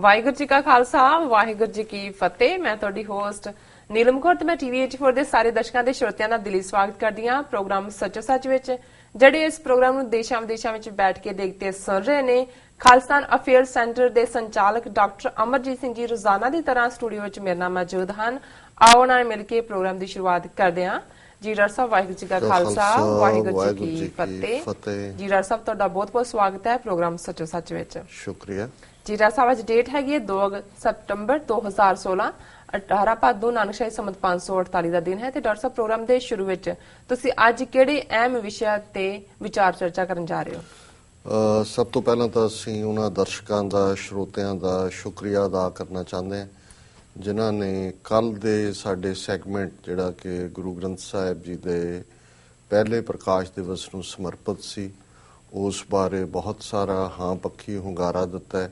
ਵਾਹਿਗੁਰੂ ਜੀ ਕਾ ਖਾਲਸਾ ਵਾਹਿਗੁਰੂ ਜੀ ਕੀ ਫਤਿਹ। ਮੈਂ ਤੁਹਾਡੀ ਹੋਸਟ ਨੀਲਮ ਕੌਰ ਤੇ ਮੈਂ ਟੀਵੀ 84 ਦੇ ਸਾਰੇ ਦਰਸ਼ਕਾਂ ਦੇ ਸ਼ਰੋਤਿਆਂ ਦਾ ਦਿਲੀ ਸਵਾਗਤ ਕਰਦੀ ਹਾਂ ਪ੍ਰੋਗਰਾਮ ਸੱਚੋ ਸੱਚ ਵਿੱਚ ਜਿਹੜੇ ਇਸ ਪ੍ਰੋਗਰਾਮ ਨੂੰ ਦੇਸ਼ਾਂ ਵਿਦੇਸ਼ਾਂ ਵਿੱਚ ਬੈਠ ਕੇ ਦੇਖਦੇ ਸੁਣ ਰਹੇ ਨੇ ਖਾਲਸਤਾਨ ਅਫੇਅਰ ਸੈਂਟਰ ਦੇ ਸੰਚਾਲਕ ਡਾਕਟਰ ਅਮਰਜੀਤ ਸਿੰਘ ਜੀ ਰੋਜ਼ਾਨਾ ਦੀ ਤਰ੍ਹਾਂ ਸਟੂਡੀਓ ਵਿੱਚ ਮੇਰੇ ਨਾਲ ਮੌਜੂਦ ਹਨ। ਆਓ ਨਾਲ ਮਿਲ ਕੇ ਪ੍ਰੋਗਰਾਮ ਦੀ ਸ਼ੁਰੂਆਤ ਕਰਦੇ ਹਾਂ। ਜੀ ਡਾਕਟਰ ਸਾਹਿਬ ਵਾਹਿਗੁਰੂ ਜੀ ਕਾ ਖਾਲਸਾ ਵਾਹਿਗੁਰੂ ਜੀ ਕੀ ਫਤਿਹ। ਜੀ ਡਾਕਟਰ ਸਾਹਿਬ ਤੁਹਾਡਾ ਬਹੁਤ ਬਹੁਤ ਸਵਾਗਤ ਹੈ ਪ੍ਰੋਗਰਾਮ ਸੱਚੋ ਸੱਚ ਵਿੱਚ। ਸ਼ੁਕਰੀਆ। ਜੀ ਡਾਕਟਰ ਸਾਹਿਬ, ਅੱਜ ਡੇਟ ਹੈਗੀ ਹੈ 2 ਸਤੰਬਰ 2016 18 ਭਾਦੋ ਨਾਨਕਸ਼ਾਹੀ ਸੰਮਤ 548 ਦਾ ਦਿਨ ਹੈ ਤੇ ਡਾਕਟਰ ਸਾਹਿਬ, ਪ੍ਰੋਗਰਾਮ ਦੇ ਸ਼ੁਰੂ ਵਿੱਚ ਤੁਸੀਂ ਅੱਜ ਕਿਹੜੇ ਅਹਿਮ ਵਿਸ਼ਿਆਂ ਤੇ ਵਿਚਾਰ ਚਰਚਾ ਕਰਨ ਜਾ ਰਹੇ ਹੋ? ਸਭ ਤੋਂ ਪਹਿਲਾਂ ਤਾਂ ਅਸੀਂ ਉਹਨਾਂ ਦਰਸ਼ਕਾਂ ਦਾ, ਸ਼ਰੋਤਿਆਂ ਦਾ ਸ਼ੁਕਰੀਆ ਅਦਾ ਕਰਨਾ ਚਾਹੁੰਦੇ ਹਾਂ, ਜਿਨ੍ਹਾਂ ਨੇ ਕੱਲ ਦੇ ਸਾਡੇ ਸੈਗਮੈਂਟ ਜਿਹੜਾ ਕਿ ਗੁਰੂ ਗ੍ਰੰਥ ਸਾਹਿਬ ਜੀ ਦੇ ਪਹਿਲੇ ਪ੍ਰਕਾਸ਼ ਦਿਵਸ ਨੂੰ ਸਮਰਪਿਤ ਸੀ, ਉਸ ਬਾਰੇ ਬਹੁਤ ਸਾਰਾ ਹਾਂ ਪੱਖੀ ਹੁੰਗਾਰਾ ਦਿੱਤਾ ਹੈ।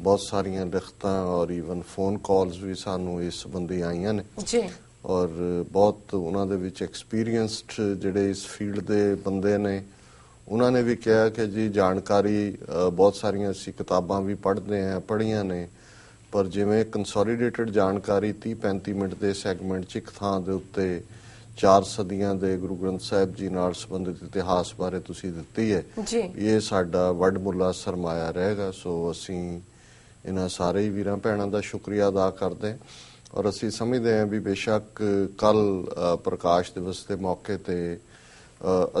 ਬਹੁਤ ਸਾਰੀਆਂ ਲਿਖਤਾਂ ਔਰ ਈਵਨ ਫੋਨ ਕਾਲਸ ਵੀ ਸਾਨੂੰ ਇਸ ਸੰਬੰਧੀ ਆਈਆਂ ਨੇ। ਜੀ। ਔਰ ਬਹੁਤ ਉਹਨਾਂ ਦੇ ਵਿੱਚ ਐਕਸਪੀਰੀਅੰਸਡ ਜਿਹੜੇ ਇਸ ਫੀਲਡ ਦੇ ਬੰਦੇ ਨੇ ਉਹਨਾਂ ਨੇ ਵੀ ਕਿਹਾ ਕਿ ਜੀ ਜਾਣਕਾਰੀ ਬਹੁਤ ਸਾਰੀਆਂ ਅਸੀਂ ਕਿਤਾਬਾਂ ਵੀ ਪੜ੍ਹਦੇ ਆਂ ਪੜ੍ਹੀਆਂ ਨੇ। ਪਰ ਜਿਵੇਂ ਕੰਸੋਲੀਡੇਟਡ ਜਾਣਕਾਰੀ 30 35 ਮਿੰਟ ਦੇ ਸੈਗਮੈਂਟ 'ਚ ਇੱਕ ਥਾਂ ਦੇ ਉੱਤੇ ਚਾਰ ਸਦੀਆਂ ਦੇ ਗੁਰੂ ਗ੍ਰੰਥ ਸਾਹਿਬ ਜੀ ਨਾਲ ਸੰਬੰਧਿਤ ਇਤਿਹਾਸ ਬਾਰੇ ਤੁਸੀਂ ਦਿੱਤੀ ਹੈ। ਜੀ। ਇਹ ਸਾਡਾ ਵੱਡਮੁੱਲਾ ਸਰਮਾਇਆ ਰਹੇਗਾ ਸੋ ਅਸੀਂ ਇਹਨਾਂ ਸਾਰੇ ਹੀ ਵੀਰਾਂ ਭੈਣਾਂ ਦਾ ਸ਼ੁਕਰੀਆ ਅਦਾ ਕਰਦੇ ਔਰ ਅਸੀਂ ਸਮਝਦੇ ਹਾਂ ਵੀ ਬੇਸ਼ੱਕ ਕੱਲ ਪ੍ਰਕਾਸ਼ ਦਿਵਸ ਦੇ ਮੌਕੇ ਤੇ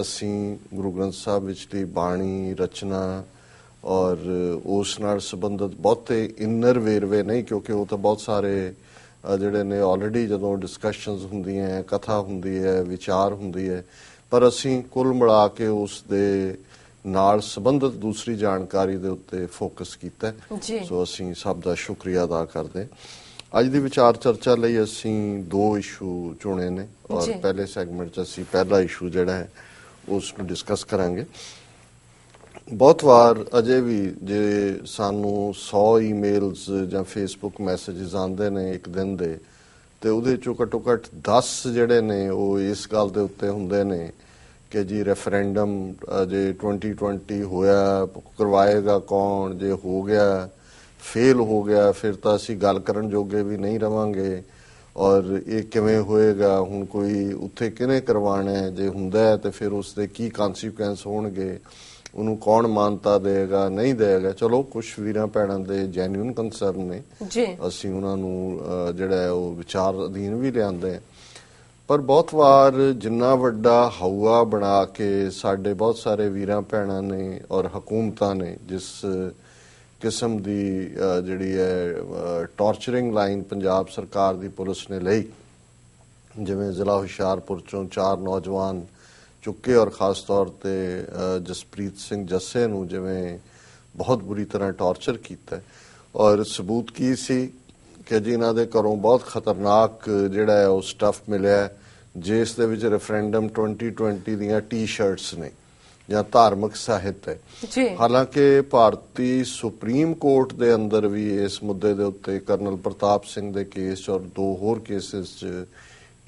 ਅਸੀਂ ਗੁਰੂ ਗ੍ਰੰਥ ਸਾਹਿਬ ਵਿਚਲੀ ਬਾਣੀ, ਰਚਨਾ ਔਰ ਉਸ ਨਾਲ ਸੰਬੰਧਿਤ ਬਹੁਤੇ ਇਨਰ ਵੇਰਵੇ ਨਹੀਂ, ਕਿਉਂਕਿ ਉਹ ਤਾਂ ਬਹੁਤ ਸਾਰੇ ਜਿਹੜੇ ਨੇ ਆਲਰੇਡੀ ਜਦੋਂ ਡਿਸਕਸ਼ਨਸ ਹੁੰਦੀਆਂ ਕਥਾ ਹੁੰਦੀ ਹੈ, ਵਿਚਾਰ ਹੁੰਦੀ ਹੈ, ਪਰ ਅਸੀਂ ਕੁੱਲ ਮਿਲਾ ਕੇ ਉਸ ਦੇ ਨਾਲ ਸੰਬੰਧਿਤ ਦੂਸਰੀ ਜਾਣਕਾਰੀ ਦੇ ਉੱਤੇ ਫੋਕਸ ਕੀਤਾ ਸੋ ਅਸੀਂ ਸਭ ਦਾ ਸ਼ੁਕਰੀਆ ਅਦਾ ਕਰਦੇ। ਅੱਜ ਦੀ ਵਿਚਾਰ ਚਰਚਾ ਲਈ ਅਸੀਂ ਦੋ ਇਸ਼ੂ ਚੁਣੇ ਨੇ ਔਰ। ਪਹਿਲੇ ਸੈਗਮੈਂਟ 'ਚ ਅਸੀਂ ਪਹਿਲਾ ਇਸ਼ੂ ਜਿਹੜਾ ਹੈ ਉਸ ਨੂੰ ਡਿਸਕਸ ਕਰਾਂਗੇ ਬਹੁਤ ਵਾਰ ਅਜੇ ਵੀ ਜੇ ਸਾਨੂੰ 100 ਈਮੇਲਸ ਜਾਂ ਫੇਸਬੁੱਕ ਮੈਸੇजेस ਆਉਂਦੇ ਨੇ ਇੱਕ ਦਿਨ ਦੇ ਤੇ ਉਹਦੇ ਚੋਂ ਘੱਟੋ ਘੱਟ 10 ਜਿਹੜੇ ਨੇ ਉਹ ਇਸ ਗੱਲ ਦੇ ਉੱਤੇ ਹੁੰਦੇ ਨੇ ਕਿ ਜੀ ਰੈਫਰੈਂਡਮ ਜੇ 2020 ਹੋਇਆ ਕਰਵਾਏਗਾ ਕੌਣ ਜੇ ਹੋ ਗਿਆ ਫੇਲ ਹੋ ਗਿਆ ਫਿਰ ਤਾਂ ਅਸੀਂ ਗੱਲ ਕਰਨ ਜੋਗੇ ਵੀ ਨਹੀਂ ਰਵਾਂਗੇ। ਔਰ ਇਹ ਕਿਵੇਂ ਹੋਏਗਾ ਹੁਣ ਕੋਈ ਉੱਥੇ ਕਿਹਨੇ ਕਰਵਾਣਾ ਹੈ? ਜੇ ਹੁੰਦਾ ਹੈ ਤੇ ਫਿਰ ਉਸ ਦੇ ਕੀ ਕਨਸੀਕੁਐਂਸ ਹੋਣਗੇ? ਉਹਨੂੰ ਕੌਣ ਮਾਨਤਾ ਦੇਗਾ ਨਹੀਂ ਦੇਗਾ ਚਲੋ ਕੁਝ ਵੀਰਾਂ ਭੈਣਾਂ ਦੇ ਜੈਨੂਇਨ ਕੰਸਰਨ ਨੇ। ਜੀ। ਅਸੀਂ ਉਹਨਾਂ ਨੂੰ ਜਿਹੜਾ ਉਹ ਵਿਚਾਰ ਅਧੀਨ ਵੀ ਲਿਆਂਦੇ। ਹਾਂ ਪਰ ਬਹੁਤ ਵਾਰ ਜਿੰਨਾ ਵੱਡਾ ਹਊਆ ਬਣਾ ਕੇ ਸਾਡੇ ਬਹੁਤ ਸਾਰੇ ਵੀਰਾਂ ਭੈਣਾਂ ਨੇ ਔਰ ਹਕੂਮਤਾਂ ਨੇ, ਜਿਸ ਕਿਸਮ ਦੀ ਜਿਹੜੀ ਹੈ ਟਾਰਚਰਿੰਗ ਲਾਈਨ ਪੰਜਾਬ ਸਰਕਾਰ ਦੀ ਪੁਲਿਸ ਨੇ ਲਈ, ਜਿਵੇਂ ਜ਼ਿਲ੍ਹਾ ਹੁਸ਼ਿਆਰਪੁਰ ਚੋਂ ਚਾਰ ਨੌਜਵਾਨ ਚੁੱਕੇ ਔਰ ਖਾਸ ਤੌਰ ਤੇ ਜਸਪ੍ਰੀਤ ਸਿੰਘ ਜੱਸੇ ਨੂੰ ਜਿਵੇਂ ਬਹੁਤ ਬੁਰੀ ਤਰ੍ਹਾਂ ਟਾਰਚਰ ਕੀਤਾ ਔਰ ਸਬੂਤ ਕੀ ਸੀ ਕਿ ਜੀ ਇਹਨਾਂ ਦੇ ਘਰੋਂ ਬਹੁਤ ਖਤਰਨਾਕ ਜਿਹੜਾ ਹੈ ਉਹ ਸਟੱਫ ਮਿਲਿਆ ਜਿਸ ਦੇ ਵਿੱਚ ਰੈਫਰੈਂਡਮ 2020 ਦੀਆਂ ਟੀ-ਸ਼ਰਟਸ ਨੇ ਜਾਂ ਧਾਰਮਿਕ ਸਾਹਿਤ ਹੈ। ਜੀ। ਹਾਲਾਂਕਿ ਭਾਰਤੀ ਸੁਪਰੀਮ ਕੋਰਟ ਦੇ ਅੰਦਰ ਵੀ ਇਸ ਮੁੱਦੇ ਦੇ ਉੱਤੇ ਕਰਨਲ ਪ੍ਰਤਾਪ ਸਿੰਘ ਦੇ ਕੇਸ ਔਰ ਦੋ ਹੋਰ ਕੇਸਿਸ 'ਚ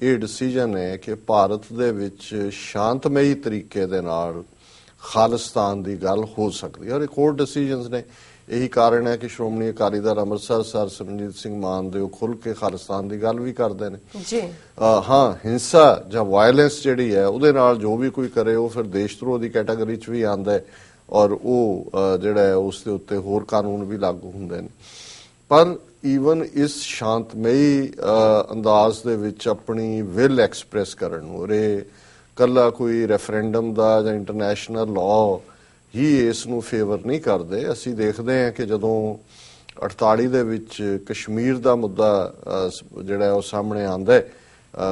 ਇਹ ਡਿਸੀਜਨ ਹੈ ਕਿ ਭਾਰਤ ਦੇ ਵਿੱਚ ਸ਼ਾਂਤਮਈ ਤਰੀਕੇ ਦੇ ਨਾਲ ਖਾਲਿਸਤਾਨ ਦੀ ਗੱਲ ਹੋ ਸਕਦੀ ਹੈ। ਔਰ ਇਹ ਕੋਰਟ ਡਿਸੀਜਨਸ ਨੇ। ਇਹੀ ਕਾਰਨ ਹੈ ਕਿ ਸ਼੍ਰੋਮਣੀ ਅਕਾਲੀ ਦਲ ਅੰਮ੍ਰਿਤਸਰ ਸਰ ਸਿਮਰਜੀਤ ਸਿੰਘ ਮਾਨ ਦੇ ਉਹ ਖੁੱਲ ਕੇ ਖਾਲਿਸਤਾਨ ਦੀ ਗੱਲ ਵੀ ਕਰਦੇ ਨੇ। ਜੀ। ਹਾਂ ਹਿੰਸਾ ਜਾਂ ਵਾਇਲੈਂਸ ਜਿਹੜੀ ਹੈ ਉਹਦੇ ਨਾਲ ਜੋ ਵੀ ਕੋਈ ਕਰੇ ਉਹ ਫਿਰ ਦੇਸ਼ਧਰੋਹ ਦੀ ਕੈਟਾਗਰੀ 'ਚ ਵੀ ਆਂਦਾ ਹੈ ਔਰ ਉਹ ਜਿਹੜਾ ਹੈ ਉਸ ਦੇ ਉੱਤੇ ਹੋਰ ਕਾਨੂੰਨ ਵੀ ਲਾਗੂ ਹੁੰਦੇ ਨੇ। ਪਰ ਈਵਨ ਇਸ ਸ਼ਾਂਤਮਈ ਅੰਦਾਜ਼ ਦੇ ਵਿੱਚ ਆਪਣੀ ਵਿਲ ਐਕਸਪ੍ਰੈਸ ਕਰਨ ਨੂੰ ਰੇ ਕੱਲਾ ਕੋਈ ਰੈਫਰੈਂਡਮ ਦਾ ਜਾਂ ਇੰਟਰਨੈਸ਼ਨਲ ਲਾਅ ਹੀ ਇਸ ਨੂੰ ਫੇਵਰ ਨਹੀਂ ਕਰਦੇ। ਅਸੀਂ ਦੇਖਦੇ ਹਾਂ ਕਿ ਜਦੋਂ 48 ਦੇ ਵਿੱਚ ਕਸ਼ਮੀਰ ਦਾ ਮੁੱਦਾ ਜਿਹੜਾ ਉਹ ਸਾਹਮਣੇ ਆਂਦਾ ਹੈ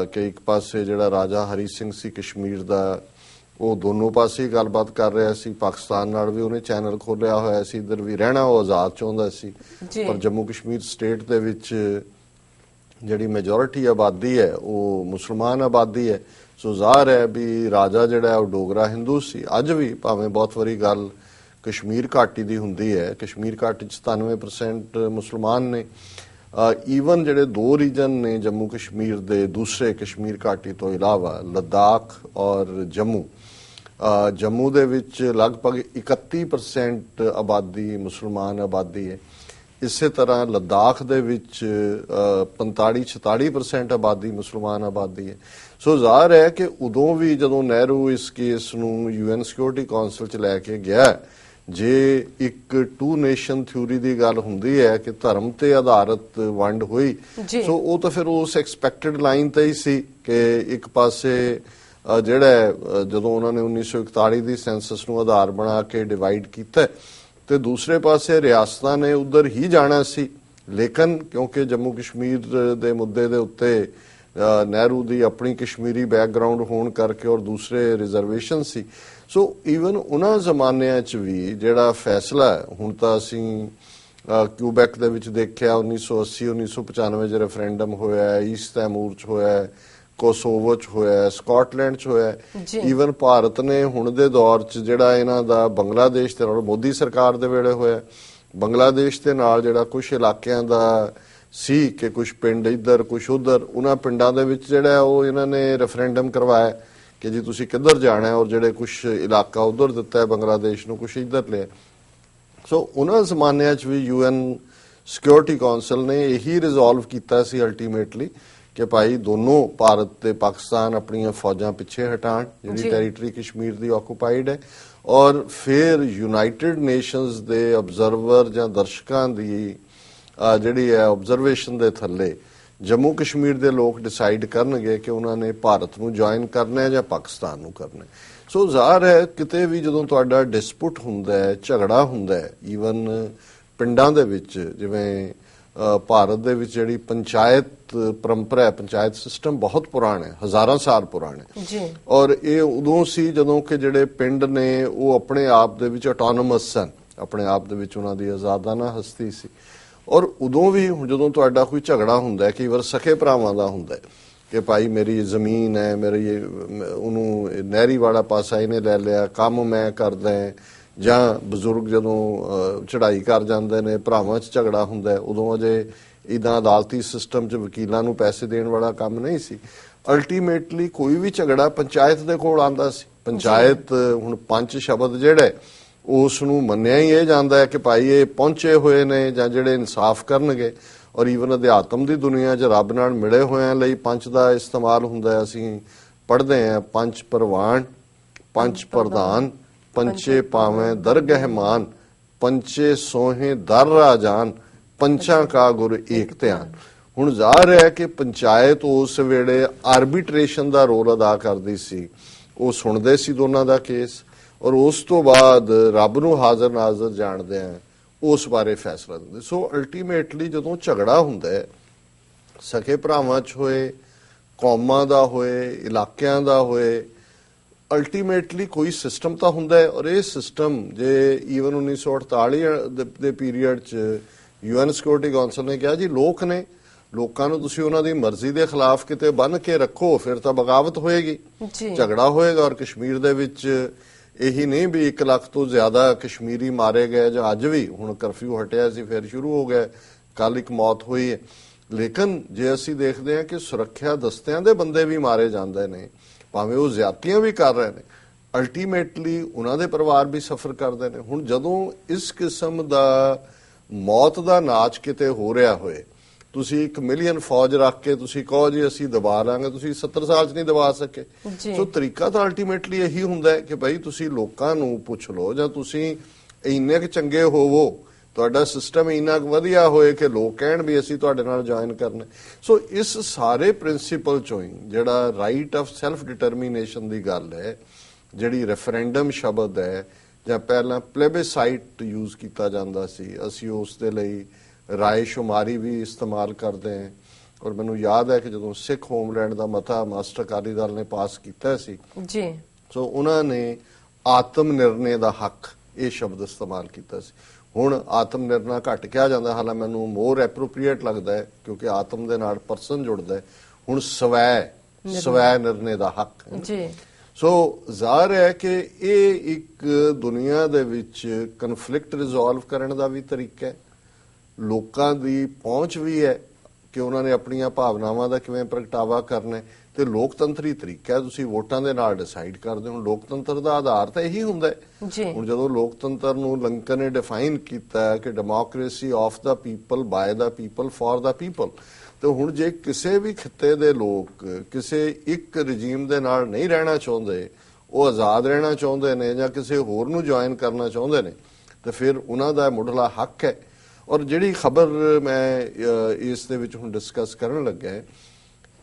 ਅ, ਕਿ ਇੱਕ ਪਾਸੇ ਜਿਹੜਾ ਰਾਜਾ ਹਰੀ ਸਿੰਘ ਸੀ ਕਸ਼ਮੀਰ ਦਾ ਉਹ ਦੋਨੋਂ ਪਾਸੇ ਗੱਲਬਾਤ ਕਰ ਰਿਹਾ ਸੀ। ਪਾਕਿਸਤਾਨ ਨਾਲ ਵੀ ਉਹਨੇ ਚੈਨਲ ਖੋਲਿਆ ਹੋਇਆ ਸੀ ਇੱਧਰ ਵੀ ਰਹਿਣਾ ਉਹ ਆਜ਼ਾਦ ਚਾਹੁੰਦਾ ਸੀ। ਪਰ ਜੰਮੂ ਕਸ਼ਮੀਰ ਸਟੇਟ ਦੇ ਵਿੱਚ ਜਿਹੜੀ ਮੈਜੋਰਿਟੀ ਆਬਾਦੀ ਹੈ ਉਹ ਮੁਸਲਮਾਨ ਆਬਾਦੀ ਹੈ। ਸੋ ਜ਼ਾਹਰ ਹੈ ਵੀ ਰਾਜਾ ਜਿਹੜਾ ਉਹ ਡੋਗਰਾ ਹਿੰਦੂ ਸੀ। ਅੱਜ ਵੀ ਭਾਵੇਂ ਬਹੁਤ ਵਾਰੀ ਗੱਲ ਕਸ਼ਮੀਰ ਘਾਟੀ ਦੀ ਹੁੰਦੀ ਹੈ, ਕਸ਼ਮੀਰ ਘਾਟੀ 'ਚ 97% ਮੁਸਲਮਾਨ ਨੇ। ਈਵਨ ਜਿਹੜੇ ਦੋ ਰੀਜਨ ਨੇ ਜੰਮੂ ਕਸ਼ਮੀਰ ਦੇ, ਦੂਸਰੇ ਕਸ਼ਮੀਰ ਘਾਟੀ ਤੋਂ ਇਲਾਵਾ, ਲੱਦਾਖ ਔਰ ਜੰਮੂ। ਜੰਮੂ ਦੇ ਵਿੱਚ ਲਗਭਗ 31% ਆਬਾਦੀ ਮੁਸਲਮਾਨ ਆਬਾਦੀ ਹੈ। ਇਸੇ ਤਰ੍ਹਾਂ ਲਦਾਖ ਦੇ ਵਿੱਚ 45-46% ਆਬਾਦੀ ਮੁਸਲਮਾਨ ਆਬਾਦੀ ਹੈ। ਸੋ ਜ਼ਾਹਰ ਹੈ ਕਿ ਉਦੋਂ ਵੀ ਜਦੋਂ ਨਹਿਰੂ ਇਸ ਕੇਸ ਨੂੰ ਯੂਐਨ ਸਿਕਿਉਰਿਟੀ ਕਾਉਂਸਲ ਚ ਲੈ ਕੇ ਗਿਆ ਜੇ ਇੱਕ ਟੂ ਨੇਸ਼ਨ ਥਿਊਰੀ ਦੀ ਗੱਲ ਹੁੰਦੀ ਹੈ ਕਿ ਧਰਮ ਤੇ ਆਧਾਰਿਤ ਵੰਡ ਹੋਈ। ਸੋ ਉਹ ਤਾਂ ਫਿਰ ਉਸ ਐਕਸਪੈਕਟਡ ਲਾਈਨ ਤੇ ਹੀ ਸੀ ਕਿ ਇੱਕ ਪਾਸੇ ਜਿਹੜਾ ਜਦੋਂ ਉਹਨਾਂ ਨੇ 1941 ਦੀ ਸੈਂਸਸ ਨੂੰ ਆਧਾਰ ਬਣਾ ਕੇ ਡਿਵਾਈਡ ਕੀਤਾ ਤੇ ਦੂਸਰੇ ਪਾਸੇ ਰਿਆਸਤਾਂ ਨੇ ਉਧਰ ਹੀ ਜਾਣਾ ਸੀ ਲੇਕਿਨ ਕਿਉਂਕਿ ਜੰਮੂ ਕਸ਼ਮੀਰ ਦੇ ਮੁੱਦੇ ਦੇ ਉੱਤੇ ਨਹਿਰੂ ਦੀ ਆਪਣੀ ਕਸ਼ਮੀਰੀ ਬੈਕਗ੍ਰਾਉਂਡ ਹੋਣ ਕਰਕੇ ਔਰ ਦੂਸਰੇ ਰਿਜ਼ਰਵੇਸ਼ਨ ਸੀ ਸੋ ਈਵਨ ਉਹਨਾਂ ਜ਼ਮਾਨਿਆਂ 'ਚ ਵੀ ਜਿਹੜਾ ਫੈਸਲਾ ਹੁਣ ਤਾਂ ਅਸੀਂ ਕਿਊਬੈਕ ਦੇ ਵਿੱਚ ਦੇਖਿਆ 1980 1995 ਚ ਰੈਫਰੈਂਡਮ ਹੋਇਆ ਈਸਟ ਤੈਮੂਰ ਚ ਹੋਇਆ ਕੋਸੋਵੋ ਚ ਹੋਇਆ ਸਕਾਟਲੈਂਡ ਚ ਹੋਇਆ। ਈਵਨ ਭਾਰਤ ਨੇ ਹੁਣ ਦੇ ਦੌਰ ਚ ਜਿਹੜਾ ਇਹਨਾਂ ਦਾ ਬੰਗਲਾਦੇਸ਼ ਤੇ ਨਾਲ ਮੋਦੀ ਸਰਕਾਰ ਦੇ ਵੇਲੇ ਹੋਇਆ ਬੰਗਲਾਦੇਸ਼ ਦੇ ਨਾਲ ਜਿਹੜਾ ਕੁਝ ਇਲਾਕਿਆਂ ਦਾ ਸੀ ਕਿ ਕੁਝ ਪਿੰਡ ਇੱਧਰ ਕੁਝ ਉੱਧਰ। ਉਹਨਾਂ ਪਿੰਡਾਂ ਦੇ ਵਿੱਚ ਜਿਹੜਾ ਉਹ ਇਹਨਾਂ ਨੇ ਰੈਫਰੈਂਡਮ ਕਰਵਾਇਆ ਕਿ ਜੀ ਤੁਸੀਂ ਕਿੱਧਰ ਜਾਣਾ ਹੈ ਔਰ ਜਿਹੜੇ ਕੁਝ ਇਲਾਕਾ ਉੱਧਰ ਦਿੱਤਾ ਹੈ ਬੰਗਲਾਦੇਸ਼ ਨੂੰ ਕੁਝ ਇੱਧਰ ਲਿਆ। ਸੋ ਉਹਨਾਂ ਜ਼ਮਾਨਿਆਂ 'ਚ ਵੀ ਯੂਐਨ ਸਿਕਿਉਰਿਟੀ ਕਾਉਂਸਲ ਨੇ ਇਹੀ ਰਿਜ਼ੋਲਵ ਕੀਤਾ ਸੀ ਅਲਟੀਮੇਟਲੀ ਕਿ ਭਾਈ ਦੋਨੋਂ ਭਾਰਤ ਤੇ ਪਾਕਿਸਤਾਨ ਆਪਣੀਆਂ ਫੌਜਾਂ ਪਿੱਛੇ ਹਟਾਣ। ਜਿਹੜੀ ਟੈਰੀਟਰੀ ਕਸ਼ਮੀਰ ਦੀ ਆਕੂਪਾਈਡ ਹੈ। ਔਰ ਫਿਰ ਯੂਨਾਈਟਿਡ ਨੇਸ਼ਨਸ ਦੇ ਆਬਜ਼ਰਵਰ ਜਾਂ ਦਰਸ਼ਕਾਂ ਦੀ ਜਿਹੜੀ ਹੈ ਆਬਜ਼ਰਵੇਸ਼ਨ ਦੇ ਥੱਲੇ ਜੰਮੂ ਕਸ਼ਮੀਰ ਦੇ ਲੋਕ ਡਿਸਾਈਡ ਕਰਨਗੇ ਕਿ ਉਹਨਾਂ ਨੇ ਭਾਰਤ ਨੂੰ ਜੁਆਇਨ ਕਰਨਾ ਹੈ ਜਾਂ ਪਾਕਿਸਤਾਨ ਨੂੰ ਕਰਨਾ ਹੈ। ਸੋ ਜ਼ਾਹਰ ਹੈ ਕਿਤੇ ਵੀ ਜਦੋਂ ਤੁਹਾਡਾ ਡਿਸਪਿਊਟ ਹੁੰਦਾ ਹੈ ਝਗੜਾ ਹੁੰਦਾ ਹੈ ਈਵਨ ਪਿੰਡਾਂ ਦੇ ਵਿੱਚ ਜਿਵੇਂ ਭਾਰਤ ਦੇ ਵਿੱਚ ਜਿਹੜੀ ਪੰਚਾਇਤ ਪਰੰਪਰਾ ਹੈ ਪੰਚਾਇਤ ਸਿਸਟਮ ਬਹੁਤ ਪੁਰਾਣਾ ਹੈ ਹਜ਼ਾਰਾਂ ਸਾਲ ਪੁਰਾਣਾ ਹੈ। ਜੀ। ਔਰ ਇਹ ਉਦੋਂ ਸੀ ਜਦੋਂ ਕਿ ਜਿਹੜੇ ਪਿੰਡ ਨੇ ਉਹ ਆਪਣੇ ਆਪ ਦੇ ਵਿੱਚ ਆਟੋਨੋਮਸ ਸਨ। ਆਪਣੇ ਆਪ ਦੇ ਵਿੱਚ ਉਹਨਾਂ ਦੀ ਆਜ਼ਾਦਾਨਾ ਹਸਤੀ ਸੀ। ਔਰ ਉਦੋਂ ਵੀ ਜਦੋਂ ਤੁਹਾਡਾ ਕੋਈ ਝਗੜਾ ਹੁੰਦਾ ਹੈ ਕਈ ਵਾਰ ਸਖੇ ਭਰਾਵਾਂ ਦਾ ਹੁੰਦਾ ਹੈ ਕਿ ਭਾਈ ਮੇਰੀ ਜ਼ਮੀਨ ਹੈ ਮੇਰੀ ਉਹਨੂੰ ਨਹਿਰੀ ਵਾਲਾ ਪਾਸਾ ਇਹਨੇ ਲੈ ਲਿਆ ਕੰਮ ਮੈਂ ਕਰਦਾ ਜਾਂ ਬਜ਼ੁਰਗ ਜਦੋਂ ਅ, ਚੜ੍ਹਾਈ ਕਰ ਜਾਂਦੇ ਨੇ ਭਰਾਵਾਂ 'ਚ ਝਗੜਾ ਹੁੰਦਾ ਉਦੋਂ ਅਜੇ ਇਦਾਂ ਅਦਾਲਤੀ ਸਿਸਟਮ 'ਚ ਵਕੀਲਾਂ ਨੂੰ ਪੈਸੇ ਦੇਣ ਵਾਲਾ ਕੰਮ ਨਹੀਂ ਸੀ। ਅਲਟੀਮੇਟਲੀ ਕੋਈ ਵੀ ਝਗੜਾ ਪੰਚਾਇਤ ਦੇ ਕੋਲ ਆਂਦਾ ਸੀ। ਪੰਚਾਇਤ ਹੁਣ ਪੰਜ ਸ਼ਬਦ ਜਿਹੜਾ ਉਸ ਨੂੰ ਮੰਨਿਆ ਹੀ ਇਹ ਜਾਂਦਾ ਹੈ ਕਿ ਭਾਈ ਇਹ ਪਹੁੰਚੇ ਹੋਏ ਨੇ ਜਾਂ ਜਿਹੜੇ ਇਨਸਾਫ ਕਰਨਗੇ ਔਰ ਈਵਨ ਅਧਿਆਤਮ ਦੀ ਦੁਨੀਆ 'ਚ ਰੱਬ ਨਾਲ ਮਿਲੇ ਹੋਇਆਂ ਲਈ ਪੰਜ ਦਾ ਇਸਤੇਮਾਲ ਹੁੰਦਾ ਹੈ ਅਸੀਂ ਪੜ੍ਹਦੇ ਹਾਂ ਪੰਜ ਪ੍ਰਵਾਨ ਪੰਜ ਪ੍ਰਧਾਨ ਪੰਚੇ ਪਾਵੇਂ ਦਰਗਹਿ ਮਾਨ ਪੰਚੇ ਸੋਹੇ ਦਰ ਰਾਜਾਨ ਪੰਚਾਂ ਕਾ ਗੁਰ ਏਕ ਧਿਆਨ। ਹੁਣ ਜ਼ਾਹਰ ਹੈ ਕਿ ਪੰਚਾਇਤ ਉਸ ਵੇਲੇ ਆਰਬਿਟ੍ਰੇਸ਼ਨ ਦਾ ਰੋਲ ਅਦਾ ਕਰਦੀ ਸੀ। ਉਹ ਸੁਣਦੇ ਸੀ ਦੋਨਾਂ ਦਾ ਕੇਸ ਔਰ ਉਸ ਤੋਂ ਬਾਅਦ ਰੱਬ ਨੂੰ ਹਾਜ਼ਰ ਨਾਜ਼ਰ ਜਾਣਦੇ ਆ ਉਸ ਬਾਰੇ ਫੈਸਲਾ ਦਿੰਦੇ। ਸੋ ਅਲਟੀਮੇਟਲੀ ਜਦੋਂ ਝਗੜਾ ਹੁੰਦਾ ਹੈ ਸਕੇ ਭਰਾਵਾਂ 'ਚ ਹੋਏ ਕੌਮਾਂ ਦਾ ਹੋਏ ਇਲਾਕਿਆਂ ਦਾ ਹੋਏ ਅਲਟੀਮੇਟਲੀ ਕੋਈ ਸਿਸਟਮ ਤਾਂ ਹੁੰਦਾ ਹੈ। ਔਰ ਇਹ ਸਿਸਟਮ ਜੇ ਈਵਨ 1948 ਦੇ- ਪੀਰੀਅਡ 'ਚ ਯੂਐਨ ਸਿਕਿਉਰਿਟੀ ਕਾਉਂਸਲ ਨੇ ਕਿਹਾ ਜੀ ਲੋਕ ਨੇ ਲੋਕਾਂ ਨੂੰ ਤੁਸੀਂ ਉਹਨਾਂ ਦੀ ਮਰਜ਼ੀ ਦੇ ਖਿਲਾਫ ਕਿਤੇ ਬੰਨ ਕੇ ਰੱਖੋ ਫਿਰ ਤਾਂ ਬਗਾਵਤ ਹੋਏਗੀ। ਝਗੜਾ ਹੋਏਗਾ ਔਰ ਕਸ਼ਮੀਰ ਦੇ ਵਿੱਚ ਇਹੀ ਨਹੀਂ ਵੀ 1 ਲੱਖ ਤੋਂ ਜ਼ਿਆਦਾ ਕਸ਼ਮੀਰੀ ਮਾਰੇ ਗਏ ਜਾਂ ਅੱਜ ਵੀ ਹੁਣ ਕਰਫਿਊ ਹਟਿਆ ਸੀ, ਫਿਰ ਸ਼ੁਰੂ ਹੋ ਗਿਆ ਕੱਲ ਇੱਕ ਮੌਤ ਹੋਈ ਹੈ। ਲੇਕਿਨ ਜੇ ਅਸੀਂ ਦੇਖਦੇ ਹਾਂ ਕਿ ਸੁਰੱਖਿਆ ਦਸਤਿਆਂ ਦੇ ਬੰਦੇ ਵੀ ਮਾਰੇ ਜਾਂਦੇ ਨੇ, ਭਾਵੇਂ ਉਹ ਜ਼ਿਆਦਤੀਆਂ ਵੀ ਕਰ ਰਹੇ ਨੇ ਅਲਟੀਮੇਟਲੀ ਉਹਨਾਂ ਦੇ ਪਰਿਵਾਰ ਵੀ ਸਫਰ ਕਰਦੇ ਨੇ। ਹੁਣ ਜਦੋਂ ਇਸ ਕਿਸਮ ਦਾ ਮੌਤ ਦਾ ਨਾਚ ਕਿਤੇ ਹੋ ਰਿਹਾ ਹੋਏ ਤੁਸੀਂ 1 ਮਿਲੀਅਨ ਫੌਜ ਰੱਖ ਕੇ ਤੁਸੀਂ ਕਹੋ ਜੀ ਅਸੀਂ ਦਬਾ ਲਾਂਗੇ ਤੁਸੀਂ 70 ਸਾਲ 'ਚ ਨਹੀਂ ਦਬਾ ਸਕੇ। ਸੋ ਤਰੀਕਾ ਤਾਂ ਅਲਟੀਮੇਟਲੀ ਇਹੀ ਹੁੰਦਾ ਹੈ ਕਿ ਭਾਈ ਤੁਸੀਂ ਲੋਕਾਂ ਨੂੰ ਪੁੱਛ ਲਓ ਜਾਂ ਤੁਸੀਂ ਇੰਨੇ ਕੁ ਚੰਗੇ ਹੋਵੋ ਤੁਹਾਡਾ ਸਿਸਟਮ ਇੰਨਾ ਕੁ ਵਧੀਆ ਹੋਏ ਕਿ ਲੋਕ ਕਹਿਣ ਵੀ ਅਸੀਂ ਤੁਹਾਡੇ ਨਾਲ ਜੁਆਇਨ ਕਰਨਾ। ਸੋ ਇਸ ਸਾਰੇ ਪ੍ਰਿੰਸੀਪਲ ਚੋਂ ਜਿਹੜਾ ਰਾਈਟ ਆਫ ਸੈਲਫ ਡਿਟਰਮੀਨੇਸ਼ਨ ਦੀ ਗੱਲ ਹੈ ਜਿਹੜੀ ਰੈਫਰੈਂਡਮ ਸ਼ਬਦ ਹੈ ਜਾਂ ਪਹਿਲਾਂ ਪਲੇਬਿਸਾਈਟ ਯੂਜ਼ ਕੀਤਾ ਜਾਂਦਾ ਸੀ ਅਸੀਂ ਉਸ ਦੇ ਲਈ ਰਾਏ ਸ਼ੁਮਾਰੀ ਵੀ ਇਸਤੇਮਾਲ ਕਰਦੇ ਹਾਂ। ਔਰ ਮੈਨੂੰ ਯਾਦ ਹੈ ਕਿ ਜਦੋਂ ਸਿੱਖ ਹੋਮਲੈਂਡ ਦਾ ਮਤਾ ਮਾਸਟਰ ਅਕਾਲੀ ਦਲ ਨੇ ਪਾਸ ਕੀਤਾ ਸੀ ਜੀ। ਸੋ ਉਹਨਾਂ ਨੇ ਆਤਮ ਨਿਰਣੇ ਦਾ ਹੱਕ ਇਹ ਸ਼ਬਦ ਇਸਤੇਮਾਲ ਕੀਤਾ ਸੀ। ਹੁਣ ਆਤਮ ਨਿਰਣਾ ਘੱਟ ਕਿਹਾ ਜਾਂਦਾ ਹਾਲਾਂ ਮੈਨੂੰ ਮੋਰ ਐਪਰੋਪ੍ਰੀਏਟ ਲੱਗਦਾ ਹੈ ਕਿਉਂਕਿ ਆਤਮ ਦੇ ਨਾਲ ਪਰਸਨ ਜੁੜਦਾ ਹੈ। ਹੁਣ ਸਵੈ ਸਵੈ ਨਿਰਣੇ ਦਾ ਹੱਕ। ਜੀ। ਸੋ ਜ਼ਾਹਰ ਹੈ ਕਿ ਇਹ ਇੱਕ ਦੁਨੀਆ ਦੇ ਵਿੱਚ ਕਨਫਲਿਕਟ ਰਿਜ਼ੋਲਵ ਕਰਨ ਦਾ ਵੀ ਤਰੀਕਾ ਹੈ। ਲੋਕਾਂ ਦੀ ਪਹੁੰਚ ਵੀ ਹੈ ਕਿ ਉਹਨਾਂ ਨੇ ਆਪਣੀਆਂ ਭਾਵਨਾਵਾਂ ਦਾ ਕਿਵੇਂ ਪ੍ਰਗਟਾਵਾ ਕਰਨਾ ਹੈ ਤੇ ਲੋਕਤੰਤਰੀ ਤਰੀਕਾ ਤੁਸੀਂ ਵੋਟਾਂ ਦੇ ਨਾਲ ਡਿਸਾਈਡ ਕਰਦੇ ਹੋ। ਲੋਕਤੰਤਰ ਦਾ ਆਧਾਰ ਤਾਂ ਇਹੀ ਹੁੰਦਾ ਹੈ। ਜੀ। ਹੁਣ ਜਦੋਂ ਲੋਕਤੰਤਰ ਨੂੰ ਲੰਕਨ ਨੇ ਡਿਫਾਈਨ ਕੀਤਾ ਕਿ democracy of the people by the people for the people ਤੇ ਹੁਣ ਜੇ ਕਿਸੇ ਵੀ ਖਿੱਤੇ ਦੇ ਲੋਕ ਕਿਸੇ ਇੱਕ ਰਜੀਮ ਦੇ ਨਾਲ ਨਹੀਂ ਰਹਿਣਾ ਚਾਹੁੰਦੇ ਉਹ ਆਜ਼ਾਦ ਰਹਿਣਾ ਚਾਹੁੰਦੇ ਨੇ ਜਾਂ ਕਿਸੇ ਹੋਰ ਨੂੰ ਜੁਆਇਨ ਕਰਨਾ ਚਾਹੁੰਦੇ ਨੇ ਤੇ ਫਿਰ ਉਹਨਾਂ ਦਾ ਮੁੱਢਲਾ ਹੱਕ ਹੈ ਔਰ ਜਿਹੜੀ ਖਬਰ ਮੈਂ ਇਸ ਦੇ ਵਿੱਚ ਹੁਣ ਡਿਸਕਸ ਕਰਨ ਲੱਗਾ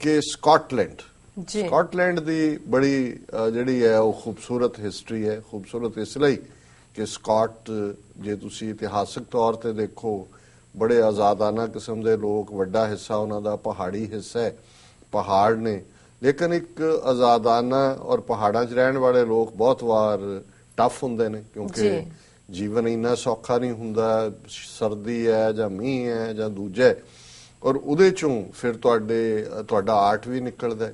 ਕਿ ਸਕਾਟਲੈਂਡ ਜੀ। ਸਕਾਟਲੈਂਡ ਦੀ ਬੜੀ ਜਿਹੜੀ ਹੈ ਉਹ ਖੂਬਸੂਰਤ ਹਿਸਟਰੀ ਹੈ। ਖੂਬਸੂਰਤ ਇਸ ਲਈ ਕਿ ਸਕਾਟ ਜੇ ਤੁਸੀਂ ਇਤਿਹਾਸਕ ਤੌਰ ਤੇ ਦੇਖੋ ਬੜੇ ਆਜ਼ਾਦਾਨਾ ਕਿਸਮ ਦੇ ਲੋਕ ਵੱਡਾ ਹਿੱਸਾ ਉਹਨਾਂ ਦਾ ਪਹਾੜੀ ਹਿੱਸਾ ਹੈ ਪਹਾੜ ਨੇ। ਲੇਕਿਨ ਇੱਕ ਆਜ਼ਾਦਾਨਾ ਔਰ ਪਹਾੜਾਂ 'ਚ ਰਹਿਣ ਵਾਲੇ ਲੋਕ ਬਹੁਤ ਵਾਰ ਟਫ ਹੁੰਦੇ ਨੇ ਕਿਉਂਕਿ। ਜੀਵਨ ਇੰਨਾ ਸੌਖਾ ਨਹੀਂ ਹੁੰਦਾ, ਸਰਦੀ ਹੈ ਜਾਂ ਮੀਂਹ ਹੈ ਜਾਂ ਦੂਜਾ ਔਰ ਉਹਦੇ ਚੋਂ ਫਿਰ ਤੁਹਾਡੇ, ਤੁਹਾਡਾ ਆਰਟ ਵੀ ਨਿਕਲਦਾ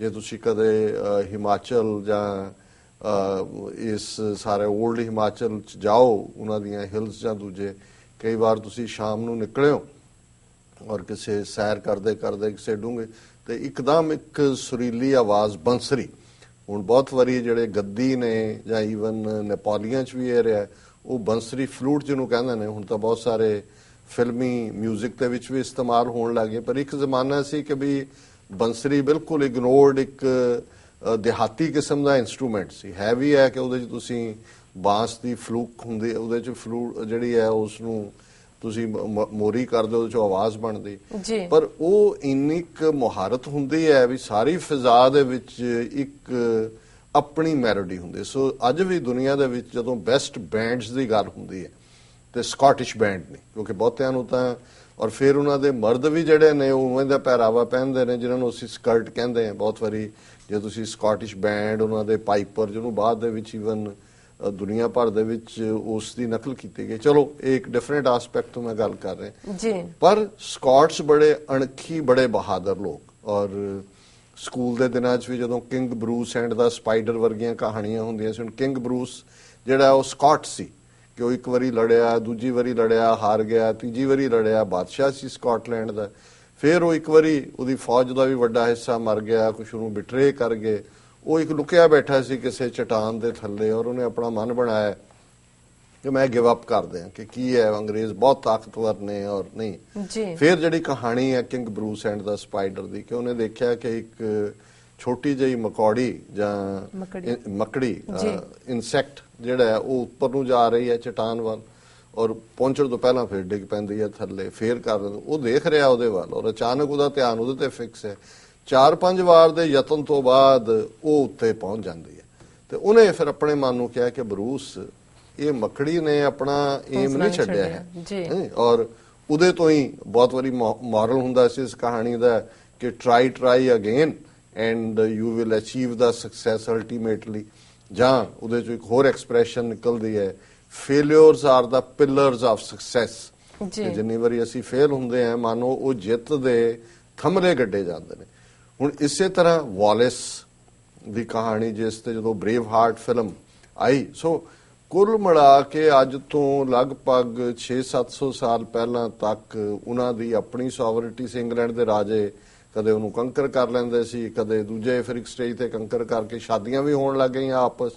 ਜੇ ਤੁਸੀਂ ਕਦੇ ਹਿਮਾਚਲ ਜਾਂ ਇਸ ਸਾਰੇ 올ਡ ਹਿਮਾਚਲ ਚ ਜਾਓ, ਉਹਨਾਂ ਦੀਆਂ ਹਿਲਸ ਜਾਂ ਦੂਜੇ, ਕਈ ਵਾਰ ਤੁਸੀਂ ਸ਼ਾਮ ਨੂੰ ਨਿਕਲਿਓ ਔਰ ਕਿਸੇ ਸੈਰ ਕਰਦੇ ਕਰਦੇ ਕਿਸੇ ਡੂੰਗੇ ਤੇ ਇੱਕਦਮ ਇੱਕ ਸੁਰੀਲੀ ਆਵਾਜ਼ ਬੰਸਰੀ। ਹੁਣ ਬਹੁਤ ਵਾਰੀ ਜਿਹੜੇ ਗੱਦੀ ਨੇ ਜਾਂ ਈਵਨ ਨੇਪਾਲੀਆਂ ਚ ਵੀ ਇਹ ਰਿਹਾ ਉਹ ਬੰਸਰੀ ਫਲੂਟ ਜਿਹਨੂੰ ਕਹਿੰਦੇ ਨੇ ਹੁਣ ਤਾਂ ਬਹੁਤ ਸਾਰੇ ਫਿਲਮੀ 뮤직 ਦੇ ਵਿੱਚ ਵੀ ਇਸਤੇਮਾਲ ਹੋਣ ਲੱਗੇ ਪਰ ਇੱਕ ਜ਼ਮਾਨਾ ਸੀ ਕਿ ਵੀ ਬੰਸਰੀ ਬਿਲਕੁਲ ਇਗਨੋਰਡ ਇੱਕ ਦਿਹਾਤੀ ਕਿਸਮ ਦਾ ਇਨਸਟਰੂਮੈਂਟ ਸੀ। ਹੈ ਵੀ ਹੈ ਕਿ ਉਹਦੇ ਚ ਤੁਸੀਂ ਬਾਂਸ ਦੀ ਫਲੂਕ ਹੁੰਦੀ ਹੈ ਉਹਦੇ ਚ ਫਲੂ ਜਿਹੜੀ ਹੈ ਉਸ ਨੂੰ ਤੁਸੀਂ ਮੋਰੀ ਕਰਦੇ ਹੋ ਉਹਦੇ ਚੋਂ ਆਵਾਜ਼ ਬਣਦੀ। ਪਰ ਉਹ ਇੰਨੀ ਕੁ ਮੁਹਾਰਤ ਹੁੰਦੀ ਹੈ ਵੀ ਸਾਰੀ ਫਿਜ਼ਾ ਦੇ ਵਿੱਚ ਇੱਕ ਆਪਣੀ ਮੈਲੋਡੀ ਹੁੰਦੀ। ਸੋ ਅੱਜ ਵੀ ਦੁਨੀਆ ਦੇ ਵਿੱਚ ਜਦੋਂ ਬੈਸਟ ਬੈਂਡਸ ਦੀ ਗੱਲ ਹੁੰਦੀ ਹੈ ਤੇ ਸਕਾਟਿਸ਼ ਬੈਂਡ ਨੇ ਕਿਉਂਕਿ ਬਹੁਤਿਆਂ ਨੂੰ ਤਾਂ ਔਰ ਫਿਰ ਉਹਨਾਂ ਦੇ ਮਰਦ ਵੀ ਜਿਹੜੇ ਨੇ ਉਹ ਉਵੇਂ ਦਾ ਪਹਿਰਾਵਾ ਪਹਿਨਦੇ ਨੇ ਜਿਨ੍ਹਾਂ ਨੂੰ ਅਸੀਂ ਸਕਰਟ ਕਹਿੰਦੇ ਹਾਂ। ਬਹੁਤ ਵਾਰੀ ਜੇ ਤੁਸੀਂ ਸਕਾਟਿਸ਼ ਬੈਂਡ ਉਹਨਾਂ ਦੇ ਪਾਈਪਰ ਜਿਹਨੂੰ ਬਾਅਦ ਦੇ ਵਿੱਚ ਈਵਨ ਦੁਨੀਆ ਭਰ ਦੇ ਵਿੱਚ ਉਸ ਦੀ ਨਕਲ ਕੀਤੀ ਗਈ। ਚਲੋ ਇਹ ਇੱਕ ਡਿਫਰੈਂਟ ਐਸਪੈਕਟ ਤੋਂ ਮੈਂ ਗੱਲ ਕਰ ਰਿਹਾ। ਜੀ। ਪਰ ਸਕਾਟਸ ਬੜੇ ਅਣਖੀ ਬੜੇ ਬਹਾਦਰ ਲੋਕ ਔਰ ਸਕੂਲ ਦੇ ਦਿਨਾਂ 'ਚ ਵੀ ਜਦੋਂ king Bruce and the spider ਵਰਗੀਆਂ ਕਹਾਣੀਆਂ ਹੁੰਦੀਆਂ ਸੀ, ਹੁਣ ਕਿੰਗ ਬਰੂਸ ਜਿਹੜਾ ਉਹ ਸਕਾਟ ਸੀ ਕਿ ਉਹ ਇੱਕ ਵਾਰੀ ਲੜਿਆ, ਦੂਜੀ ਵਾਰੀ ਲੜਿਆ, ਹਾਰ ਗਿਆ, ਤੀਜੀ ਵਾਰੀ ਲੜਿਆ, ਬਾਦਸ਼ਾਹ ਸੀ ਸਕਾਟਲੈਂਡ ਦਾ। ਫਿਰ ਉਹ ਇੱਕ ਵਾਰੀ ਉਹਦੀ ਫੌਜ ਦਾ ਵੀ ਵੱਡਾ ਹਿੱਸਾ ਮਰ ਗਿਆ, ਕੁਛ ਉਹਨੂੰ ਬਿਟਰੇ ਕਰ ਗਏ। ਉਹ ਇੱਕ ਲੁਕਿਆ ਬੈਠਾ ਸੀ ਕਿਸੇ ਚਟਾਨ ਦੇ ਥੱਲੇ ਔਰ ਉਹਨੇ ਆਪਣਾ ਮਨ ਬਣਾਇਆ। ਕਿ ਮੈਂ ਗਿਵ ਅਪ ਕਰ ਦਿਆਂ ਕਿ ਕੀ ਹੈ ਅੰਗਰੇਜ਼ ਬਹੁਤ ਤਾਕਤਵਰ ਨੇ ਔਰ ਨਹੀਂ। ਜੀ। ਫਿਰ ਜਿਹੜੀ ਕਹਾਣੀ ਹੈ king Bruce and the spider ਦੀ ਕਿ ਉਹਨੇ ਦੇਖਿਆ ਕਿ ਇੱਕ ਛੋਟੀ ਜਿਹੀ ਮਕੌੜੀ ਜਾਂ ਮਕੜੀ। ਇਨਸੈਕਟ ਜਿਹੜਾ ਹੈ ਉਹ ਉੱਪਰ ਨੂੰ ਜਾ ਰਹੀ ਹੈ ਚਟਾਨ ਵੱਲ ਔਰ ਪਹੁੰਚਣ ਤੋਂ ਪਹਿਲਾਂ ਫਿਰ ਡਿੱਗ ਪੈਂਦੀ ਹੈ ਥੱਲੇ ਫੇਰ ਕਰ ਉਹ ਦੇਖ ਰਿਹਾ ਉਹਦੇ ਵੱਲ ਔਰ ਅਚਾਨਕ ਉਹਦਾ ਧਿਆਨ ਉਹਦੇ ਤੇ ਫਿਕਸ ਹੈ। ਚਾਰ ਪੰਜ ਵਾਰ ਦੇ ਯਤਨ ਤੋਂ ਬਾਅਦ ਉਹ ਉੱਤੇ ਪਹੁੰਚ ਜਾਂਦੀ ਹੈ। ਤੇ ਉਹਨੇ ਫਿਰ ਆਪਣੇ ਮਨ ਨੂੰ ਕਿਹਾ ਕਿ ਬਰੂਸ ਇਹ ਮਕੜੀ ਨੇ ਆਪਣਾ ਏਮ ਨਹੀਂ ਛੱਡਿਆ। ਹੈ ਜੀ। ਔਰ ਉਹਦੇ ਤੋਂ ਹੀ ਬਹੁਤ ਵਾਰੀ ਮੋਰਲ ਹੁੰਦਾ ਸੀ ਇਸ ਕਹਾਣੀ ਦਾ ਕਿ try try again and you will achieve the success ultimately ਜਾਂ ਉਹਦੇ ਚੋਂ ਇੱਕ ਹੋਰ ਐਕਸਪ੍ਰੈਸ਼ਨ ਨਿਕਲਦੀ ਹੈ failures are the pillars of success ਜੀ। ਜਿੰਨੀ ਵਾਰੀ ਅਸੀਂ ਫੇਲ ਹੁੰਦੇ ਆ ਮਾਨੋ ਉਹ ਜਿੱਤ ਦੇ ਥੰਮਲੇ ਗੱਡੇ ਜਾਂਦੇ ਨੇ ਹੁਣ ਇਸੇ ਤਰ੍ਹਾਂ ਵਾਲਿਸ ਦੀ ਕਹਾਣੀ ਜਿਸ ਤੇ ਜਦੋਂ ਬ੍ਰੇਵ ਹਾਰਟ ਫਿਲਮ ਆਈ ਸੋ ਕੁੱਲ ਮਿਲਾ ਕੇ ਅੱਜ ਤੋਂ ਲਗਭਗ 6-700 ਸਾਲ ਪਹਿਲਾਂ ਤੱਕ ਉਹਨਾਂ ਦੀ ਆਪਣੀ ਸੋਵਰਨਟੀ ਸੀ ਇੰਗਲੈਂਡ ਦੇ ਰਾਜੇ। ਕਦੇ ਉਹਨੂੰ ਕੰਕਰ ਕਰ ਲੈਂਦੇ ਸੀ ਕਦੇ ਦੂਜੇ ਫਿਰ ਇੱਕ ਸਟੇਜ ਤੇ ਕੰਕਰ ਕਰਕੇ ਸ਼ਾਦੀਆਂ ਵੀ ਹੋਣ ਲੱਗ ਗਈਆਂ ਆਪਸ।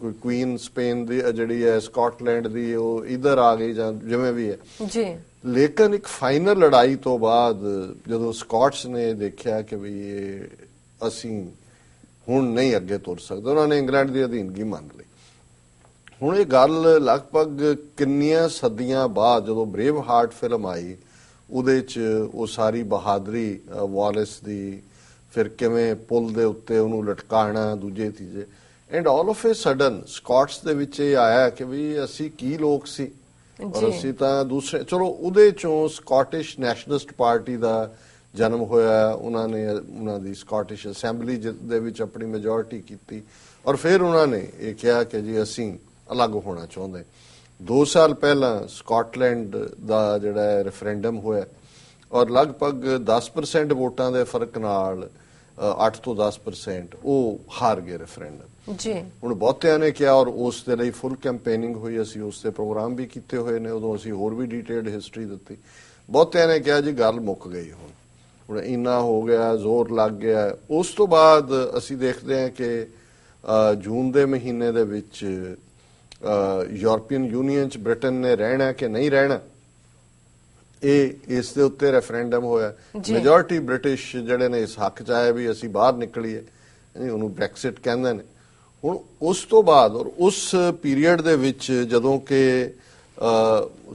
ਕੋਈ ਕੁਈਨ ਸਪੇਨ ਦੀ ਜਿਹੜੀ ਹੈ ਸਕਾਟਲੈਂਡ ਦੀ ਉਹ ਇਧਰ ਆ ਗਈ ਜਾਂ ਜਿਵੇਂ ਵੀ ਹੈ। ਜੀ। ਲੇਕਿਨ ਇੱਕ ਫਾਈਨਲ ਲੜਾਈ ਤੋਂ ਬਾਅਦ ਜਦੋਂ ਸਕਾਟਸ ਨੇ ਦੇਖਿਆ ਕਿ ਵੀ ਇਹ ਅਸੀਂ ਹੁਣ ਨਹੀਂ ਅੱਗੇ ਤੁਰ ਸਕਦੇ ਉਹਨਾਂ ਨੇ ਇੰਗਲੈਂਡ ਦੀ ਅਧੀਨਗੀ ਮੰਨ ਲਈ। ਹੁਣ ਇਹ ਗੱਲ ਲਗਭਗ ਕਿੰਨੀਆਂ ਸਦੀਆਂ ਬਾਅਦ ਜਦੋਂ ਬ੍ਰੇਵ ਹਾਰਟ ਫਿਲਮ ਆਈ ਉਹਦੇ 'ਚ ਉਹ ਸਾਰੀ ਬਹਾਦਰੀ ਵਾਲਿਸ ਦੀ ਫਿਰ ਕਿਵੇਂ ਪੁਲ ਦੇ ਉੱਤੇ ਉਹਨੂੰ ਲਟਕਾਣਾ ਦੂਜੇ ਤੀਜੇ। And all of a sudden Scots ਦੇ ਵਿੱਚ ਇਹ ਆਇਆ ਕਿ ਵੀ ਅਸੀਂ ਕੀ ਲੋਕ ਸੀ? ਔਰ। ਅਸੀਂ ਤਾਂ ਦੂਸਰੇ ਚਲੋ ਉਹਦੇ ਚੋਂ ਸਕਾਟਿਸ਼ ਨੈਸ਼ਨਲਿਸਟ ਪਾਰਟੀ ਦਾ ਜਨਮ ਹੋਇਆ ਉਹਨਾਂ ਨੇ ਉਹਨਾਂ ਦੀ ਸਕਾਟਿਸ਼ ਅਸੈਂਬਲੀ ਦੇ ਵਿੱਚ ਆਪਣੀ ਮੈਜੋਰਿਟੀ ਕੀਤੀ। ਔਰ ਫਿਰ ਉਹਨਾਂ ਨੇ ਇਹ ਕਿਹਾ ਕਿ ਜੀ ਅਸੀਂ ਅਲੱਗ ਹੋਣਾ ਚਾਹੁੰਦੇ। 2 ਸਾਲ ਪਹਿਲਾਂ ਸਕਾਟਲੈਂਡ ਦਾ ਜਿਹੜਾ ਰੈਫਰੈਂਡਮ ਹੋਇਆ ਔਰ ਲਗਭਗ 10% ਵੋਟਾਂ ਦੇ ਫ਼ਰਕ ਨਾਲ ਅ, 8 ਤੋਂ 10% ਉਹ ਹਾਰ ਗਏ ਰੈਫਰੈਂਡਮ ਜੀ। ਹੁਣ ਬਹੁਤਿਆਂ ਨੇ ਕਿਹਾ ਔਰ ਉਸ ਦੇ ਲਈ ਫੁੱਲ ਕੈਂਪੇਨਿੰਗ ਹੋਈ ਅਸੀਂ ਉਸ ਤੇ ਪ੍ਰੋਗਰਾਮ ਵੀ ਕੀਤੇ ਹੋਏ ਨੇ ਉਦੋਂ ਅਸੀਂ ਹੋਰ ਵੀ ਡਿਟੇਲਡ ਹਿਸਟਰੀ ਦਿੱਤੀ। ਬਹੁਤਿਆਂ ਨੇ ਕਿਹਾ ਜੀ ਗੱਲ ਮੁੱਕ ਗਈ ਹੁਣ। ਹੁਣ ਇੰਨਾ ਹੋ ਗਿਆ ਜ਼ੋਰ ਲੱਗ ਗਿਆ। ਉਸ ਤੋਂ ਬਾਅਦ ਅਸੀਂ ਦੇਖਦੇ ਹਾਂ ਕਿ ਜੂਨ ਦੇ ਮਹੀਨੇ ਦੇ ਵਿੱਚ ਯੂਰਪੀਅਨ ਯੂਨੀਅਨ ਚ ਬ੍ਰਿਟਨ ਨੇ ਰਹਿਣਾ ਕਿ ਨਹੀਂ ਰਹਿਣਾ? ਇਹ ਇਸ ਦੇ ਉੱਤੇ ਰੈਫਰੈਂਡਮ ਹੋਇਆ। ਮੈਜੋਰਿਟੀ ਬ੍ਰਿਟਿਸ਼ ਜਿਹੜੇ ਨੇ ਇਸ ਹੱਕ ਚ ਆਏ ਵੀ ਅਸੀਂ ਬਾਹਰ ਨਿਕਲੀਏ। ਨਹੀਂ, ਉਹਨੂੰ ਬ੍ਰੈਕਸਿਟ ਕਹਿੰਦੇ ਨੇ। ਹੁਣ ਉਸ ਤੋਂ ਬਾਅਦ ਔਰ ਉਸ ਪੀਰੀਅਡ ਦੇ ਵਿੱਚ ਜਦੋਂ ਕਿ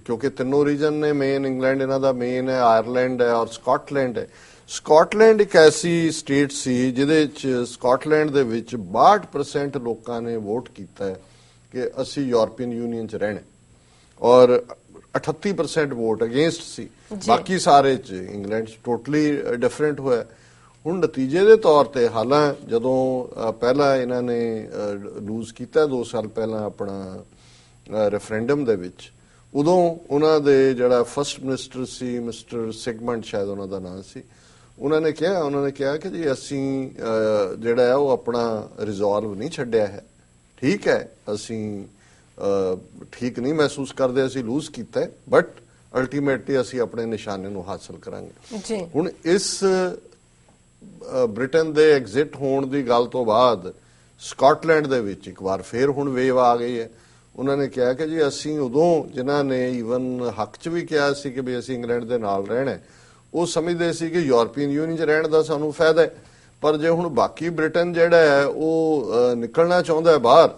ਕਿਉਂਕਿ ਤਿੰਨੋਂ ਰੀਜਨ ਨੇ ਮੇਨ ਇੰਗਲੈਂਡ ਇਹਨਾਂ ਦਾ ਮੇਨ ਹੈ ਆਇਰਲੈਂਡ ਹੈ ਔਰ ਸਕਾਟਲੈਂਡ ਹੈ। ਸਕਾਟਲੈਂਡ ਇੱਕ ਐਸੀ ਸਟੇਟ ਸੀ ਜਿਹਦੇ ਵਿੱਚ ਸਕਾਟਲੈਂਡ ਦੇ ਵਿੱਚ 62% ਲੋਕਾਂ ਨੇ ਵੋਟ ਕੀਤਾ ਹੈ। ਕਿ ਅਸੀਂ ਯੂਰਪੀਅਨ ਯੂਨੀਅਨ ਚ ਰਹਿਣਾ। ਔਰ 38% ਵੋਟ ਅਗੇਂਸਟ ਸੀ। ਬਾਕੀ ਸਾਰੇ ਚ ਇੰਗਲੈਂਡ ਚ ਟੋਟਲੀ ਡਿਫਰੈਂਟ ਹੋਇਆ ਹੁਣ ਨਤੀਜੇ ਦੇ ਤੌਰ ਤੇ ਹਾਲਾਂ ਜਦੋਂ ਪਹਿਲਾਂ ਇਹਨਾਂ ਨੇ ਲੂਜ਼ ਕੀਤਾ 2 ਸਾਲ ਪਹਿਲਾਂ ਆਪਣਾ ਰੈਫਰੈਂਡਮ ਦੇ ਵਿੱਚ ਉਦੋਂ ਉਹਨਾਂ ਦੇ ਜਿਹੜਾ ਫਰਸਟ ਮਿਨਿਸਟਰ ਸੀ ਮਿਸਟਰ ਸਿਗਮੰਡ ਸ਼ਾਇਦ ਉਹਨਾਂ ਦਾ ਨਾਮ ਸੀ ਉਹਨਾਂ ਨੇ ਕਿਹਾ ਉਹਨਾਂ ਨੇ ਕਿਹਾ ਕਿ ਜੀ ਅਸੀਂ ਜਿਹੜਾ ਹੈ ਉਹ ਆਪਣਾ ਰਿਜ਼ੋਲਵ ਨਹੀਂ ਛੱਡਿਆ ਹੈ ਠੀਕ ਹੈ ਅਸੀਂ ਠੀਕ ਨਹੀਂ ਮਹਿਸੂਸ ਕਰਦੇ ਅਸੀਂ ਲੂਜ਼ ਕੀਤਾ ਬਟ ਅਲਟੀਮੇਟਲੀ ਅਸੀਂ ਆਪਣੇ ਨਿਸ਼ਾਨੇ ਨੂੰ ਹਾਸਲ ਕਰਾਂਗੇ। ਜੀ। ਹੁਣ ਇਸ ਬ੍ਰਿਟਨ ਦੇ ਐਗਜ਼ਿਟ ਹੋਣ ਦੀ ਗੱਲ ਤੋਂ ਬਾਅਦ ਸਕਾਟਲੈਂਡ ਦੇ ਵਿੱਚ ਇੱਕ ਵਾਰ ਫੇਰ ਹੁਣ ਵੇਵ ਆ ਗਈ ਹੈ। ਉਹਨਾਂ ਨੇ ਕਿਹਾ ਕਿ ਜੀ ਅਸੀਂ ਉਦੋਂ ਜਿਨ੍ਹਾਂ ਨੇ ਈਵਨ ਹੱਕ 'ਚ ਵੀ ਕਿਹਾ ਸੀ ਕਿ ਵੀ ਅਸੀਂ ਇੰਗਲੈਂਡ ਦੇ ਨਾਲ ਰਹਿਣਾ ਉਹ ਸਮਝਦੇ ਸੀ ਕਿ ਯੂਰਪੀਅਨ ਯੂਨੀਅਨ 'ਚ ਰਹਿਣ ਦਾ ਸਾਨੂੰ ਫਾਇਦਾ ਹੈ। ਪਰ ਜੇ ਹੁਣ ਬਾਕੀ ਬ੍ਰਿਟਨ ਜਿਹੜਾ ਹੈ ਉਹ ਨਿਕਲਣਾ ਚਾਹੁੰਦਾ ਹੈ ਬਾਹਰ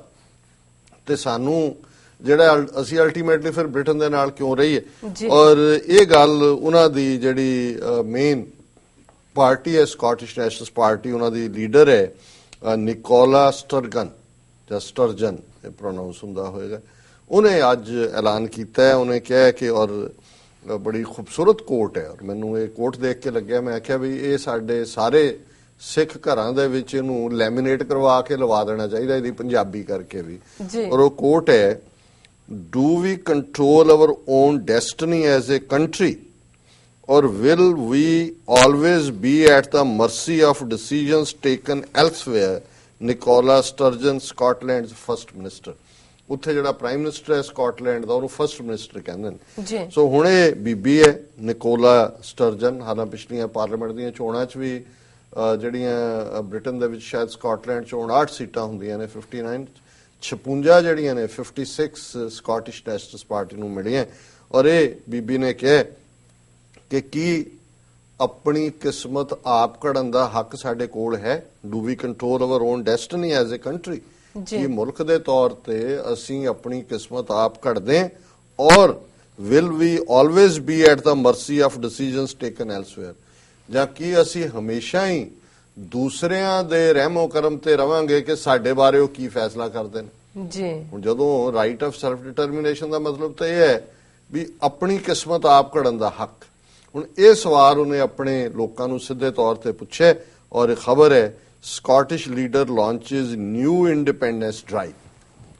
ਤੇ ਸਾਨੂੰ ਜਿਹੜਾ ਅਸੀਂ ਅਲਟੀਮੇਟਲੀ ਫਿਰ ਬ੍ਰਿਟਨ ਦੇ ਨਾਲ ਕਿਉਂ ਰਹੀਏ। ਔਰ ਇਹ ਗੱਲ ਉਹਨਾਂ ਦੀ ਜਿਹੜੀ ਮੇਨ ਪਾਰਟੀ ਹੈ ਸਕਾਟਿਸ਼ ਨੈਸ਼ਨਲਸ ਪਾਰਟੀ ਉਹਨਾਂ ਦੀ ਲੀਡਰ ਹੈ ਨਿਕੋਲਾ ਸਟਰਗਨ ਜਾਂ ਸਟਰਜਨ ਇਹ ਪ੍ਰੋਨਾਂਸ ਹੁੰਦਾ ਹੋਏਗਾ ਉਹਨੇ ਅੱਜ ਐਲਾਨ ਕੀਤਾ ਹੈ ਉਹਨੇ ਕਿਹਾ ਕਿ ਔਰ ਬੜੀ ਖੂਬਸੂਰਤ ਕੋਟ ਹੈ ਔਰ ਮੈਨੂੰ ਇਹ ਕੋਟ ਦੇਖ ਕੇ ਲੱਗਿਆ ਮੈਂ ਆਖਿਆ ਵੀ ਇਹ ਸਾਡੇ ਸਾਰੇ ਸਿੱਖ ਘਰਾਂ ਦੇ ਵਿੱਚ ਇਹਨੂੰ ਲੈਮੀਨੇਟ ਕਰਵਾ ਕੇ ਲਵਾ ਦੇਣਾ ਚਾਹੀਦਾ ਇਹਦੀ ਪੰਜਾਬੀ ਕਰਕੇ ਵੀ। ਔਰ ਉਹ ਕੋਟ ਹੈ do we control our own destiny as a country or will we always be at the mercy of decisions taken elsewhere? Nicola Sturgeon Scotland's first minister ਉੱਥੇ ਜਿਹੜਾ ਪ੍ਰਾਈਮ ਮਿਨਿਸਟਰ ਹੈ ਸਕਾਟਲੈਂਡ ਦਾ ਉਹਨੂੰ ਫਰਸਟ ਮਿਨਿਸਟਰ ਕਹਿੰਦੇ ਨੇ। ਜੀ। ਸੋ ਹੁਣ ਇਹ ਬੀਬੀ ਹੈ ਨਿਕੋਲਾ ਸਟਰਜਨ ਹਾਲਾਂ ਪਿਛਲੀਆਂ ਪਾਰਲੀਮੈਂਟ ਦੀਆਂ ਚੋਣਾਂ 'ਚ ਵੀ ਜਿਹੜੀਆਂ ਬ੍ਰਿਟਨ ਦੇ ਵਿੱਚ ਸ਼ਾਇਦ ਸਕਾਟਲੈਂਡ 'ਚ 59 ਸੀਟਾਂ ਹੁੰਦੀਆਂ ਨੇ 59 56 ਜਿਹੜੀਆਂ ਨੇ 56 ਸਕਾਟਿਸ਼ ਨੈਸ਼ਨਲਸ ਪਾਰਟੀ ਨੂੰ ਮਿਲੀਆਂ। ਔਰ ਇਹ ਬੀਬੀ ਨੇ ਕਿਹਾ ਕਿ ਕੀ ਆਪਣੀ ਕਿਸਮਤ ਆਪ ਘੜਨ ਦਾ ਹੱਕ ਸਾਡੇ ਕੋਲ ਹੈ? Do we control our own destiny as a country ਜੀ। ਮੁਲਕ ਦੇ ਤੌਰ ਤੇ ਅਸੀਂ ਆਪਣੀ ਕਿਸਮਤ ਆਪ ਘੜਦੇ ਹਾਂ? Or will we always be at the mercy of decisions taken elsewhere ਜਾਂ ਕੀ ਅਸੀਂ ਹਮੇਸ਼ਾ ਹੀ ਦੂਸਰਿਆਂ ਦੇ ਰਹਿਮੋ ਕਰਮ ਤੇ ਰਵਾਂਗੇ ਕਿ ਸਾਡੇ ਬਾਰੇ ਉਹ ਕੀ ਫੈਸਲਾ ਕਰਦੇ ਨੇ? ਜੀ। ਹੁਣ ਜਦੋਂ ਰਾਈਟ ਆਫ ਸੈਲਫ ਡਿਟਰਮੀਨੇਸ਼ਨ ਦਾ ਮਤਲਬ ਤਾਂ ਇਹ ਹੈ ਵੀ ਆਪਣੀ ਕਿਸਮਤ ਆਪ ਘੜਨ ਦਾ ਹੱਕ। ਹੁਣ ਇਹ ਸਵਾਲ ਉਹਨੇ ਆਪਣੇ ਲੋਕਾਂ ਨੂੰ ਸਿੱਧੇ ਤੌਰ ਤੇ ਪੁੱਛਿਆ ਔਰ ਇਹ ਖਬਰ ਹੈ Scottish leader launches new independence drive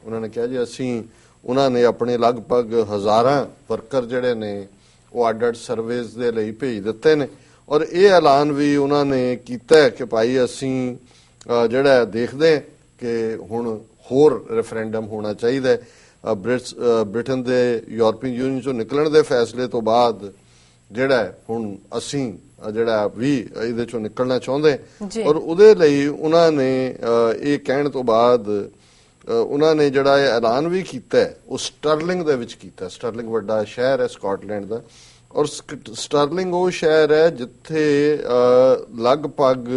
ਉਹਨਾਂ ਨੇ ਕਿਹਾ ਜੀ ਅਸੀਂ ਉਹਨਾਂ ਨੇ ਆਪਣੇ ਲਗਭਗ ਹਜ਼ਾਰਾਂ ਵਰਕਰ ਜਿਹੜੇ ਨੇ ਉਹ ਅੱਡ ਸਰਵੇਸ ਦੇ ਲਈ ਭੇਜ ਦਿੱਤੇ ਨੇ। ਔਰ ਇਹ ਐਲਾਨ ਵੀ ਉਹਨਾਂ ਨੇ ਕੀਤਾ ਕਿ ਭਾਈ ਅਸੀਂ ਜਿਹੜਾ ਦੇਖਦੇ ਕਿ ਹੁਣ ਹੋਰ ਰੈਫਰੈਂਡਮ ਹੋਣਾ ਚਾਹੀਦਾ ਬ੍ਰਿਟਸ- ਬ੍ਰਿਟਨ ਦੇ ਯੂਰਪੀਅਨ ਯੂਨੀਅਨ ਚੋਂ ਨਿਕਲਣ ਦੇ ਫੈਸਲੇ ਤੋਂ ਬਾਅਦ ਜਿਹੜਾ ਹੁਣ ਅਸੀਂ ਜਿਹੜਾ ਵੀ ਇਹਦੇ ਚੋਂ ਨਿਕਲਣਾ ਚਾਹੁੰਦੇ। ਔਰ ਉਹਦੇ ਲਈ ਉਹਨਾਂ ਨੇ ਇਹ ਕਹਿਣ ਤੋਂ ਬਾਅਦ ਉਹਨਾਂ ਨੇ ਜਿਹੜਾ ਇਹ ਐਲਾਨ ਵੀ ਕੀਤਾ ਉਹ ਸਟਰਲਿੰਗ ਦੇ ਵਿੱਚ ਕੀਤਾ। ਸਟਰਲਿੰਗ ਵੱਡਾ ਸ਼ਹਿਰ ਹੈ ਸਕਾਟਲੈਂਡ ਦਾ। ਔਰ ਸਟਰਲਿੰਗ ਉਹ ਸ਼ਹਿਰ ਹੈ ਜਿੱਥੇ ਲਗਭਗ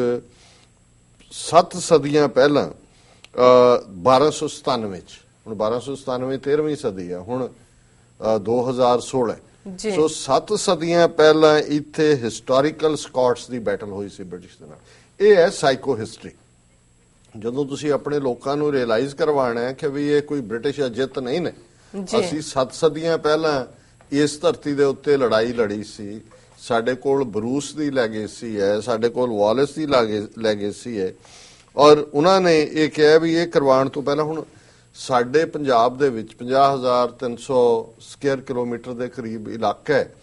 7 ਸਦੀਆਂ ਪਹਿਲਾਂ ਅ, 1297 ਚ ਹੁਣ 1297 13ਵੀਂ ਸਦੀ ਹੈ ਹੁਣ ਅ, 2016 ਹੈ। ਜੀ। ਸੋ 7 ਸਦੀਆਂ ਪਹਿਲਾਂ ਇੱਥੇ ਹਿਸਟੋਰੀਕਲ ਸਕਾਟਸ ਦੀ ਬੈਟਲ ਹੋਈ ਸੀ ਬ੍ਰਿਟਿਸ਼ ਦੇ ਨਾਲ ਇਹ ਹੈ ਸਾਈਕੋ ਹਿਸਟਰੀ ਜਦੋਂ ਤੁਸੀਂ ਆਪਣੇ ਲੋਕਾਂ ਨੂੰ ਰਿਅਲਾਈਜ਼ ਕਰਵਾਉਣਾ ਹੈ ਕਿ ਵੀ ਇਹ ਕੋਈ ਬ੍ਰਿਟਿਸ਼ ਜਿੱਤ ਨਹੀਂ ਨੇ। ਅਸੀਂ 7 ਸਦੀਆਂ ਪਹਿਲਾਂ ਇਸ ਧਰਤੀ ਦੇ ਉੱਤੇ ਲੜਾਈ ਲੜੀ ਸੀ। ਸਾਡੇ ਕੋਲ ਬਰੂਸ ਦੀ ਲੈਗੇਸੀ ਹੈ ਸਾਡੇ ਕੋਲ ਵਾਲਿਸ ਦੀ ਲੈਗੇਸੀ ਹੈ। ਔਰ ਉਹਨਾਂ ਨੇ ਇਹ ਕਿਹਾ ਵੀ ਇਹ ਕਰਵਾਉਣ ਤੋਂ ਪਹਿਲਾਂ ਹੁਣ ਸਾਡੇ ਪੰਜਾਬ ਦੇ ਵਿੱਚ 50300 ਸਕੁਅਰ ਕਿਲੋਮੀਟਰ ਦੇ ਕਰੀਬ ਇਲਾਕਾ ਹੈ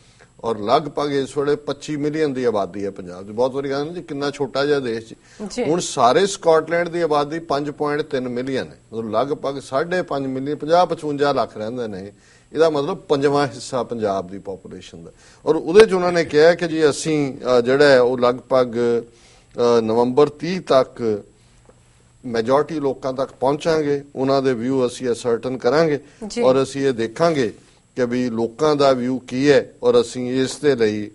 ਔਰ ਲਗਭਗ ਇਸ ਵੇਲੇ 25 ਮਿਲੀਅਨ ਦੀ ਆਬਾਦੀ ਹੈ ਪੰਜਾਬ ਦੀ। ਬਹੁਤ ਵਾਰੀ ਕਹਿੰਦੇ ਨੇ ਕਿੰਨਾ ਛੋਟਾ ਜਿਹਾ ਦੇਸ਼। ਜੀ। ਹੁਣ ਸਾਰੇ ਸਕਾਟਲੈਂਡ ਦੀ ਆਬਾਦੀ 5.3 ਮਿਲੀਅਨ ਹੈ। ਮਤਲਬ ਲਗਭਗ 5.5 ਮਿਲੀਅਨ 50 55 ਲੱਖ ਰਹਿੰਦੇ ਨੇ। ਇਹਦਾ ਮਤਲਬ ਪੰਜਵਾਂ ਹਿੱਸਾ ਪੰਜਾਬ ਦੀ ਪੋਪੂਲੇਸ਼ਨ ਦਾ। ਔਰ ਉਹਦੇ 'ਚ ਉਹਨਾਂ ਨੇ ਕਿਹਾ ਕਿ ਜੀ ਅਸੀਂ ਜਿਹੜਾ ਹੈ ਉਹ ਲਗਭਗ ਨਵੰਬਰ 30 ਤੱਕ ਮੈਜੋਰਟੀ ਲੋਕਾਂ ਤੱਕ ਪਹੁੰਚਾਂਗੇ। ਉਹਨਾਂ ਦੇ ਵਿਊ ਅਸੀਂ ਅਸਰਟਨ ਕਰਾਂਗੇ। ਔਰ ਅਸੀਂ ਇਹ ਦੇਖਾਂਗੇ ਕਿ ਵੀ ਲੋਕਾਂ ਦਾ ਵਿਊ ਕੀ ਹੈ। ਔਰ ਅਸੀਂ ਇਸ ਦੇ ਲਈ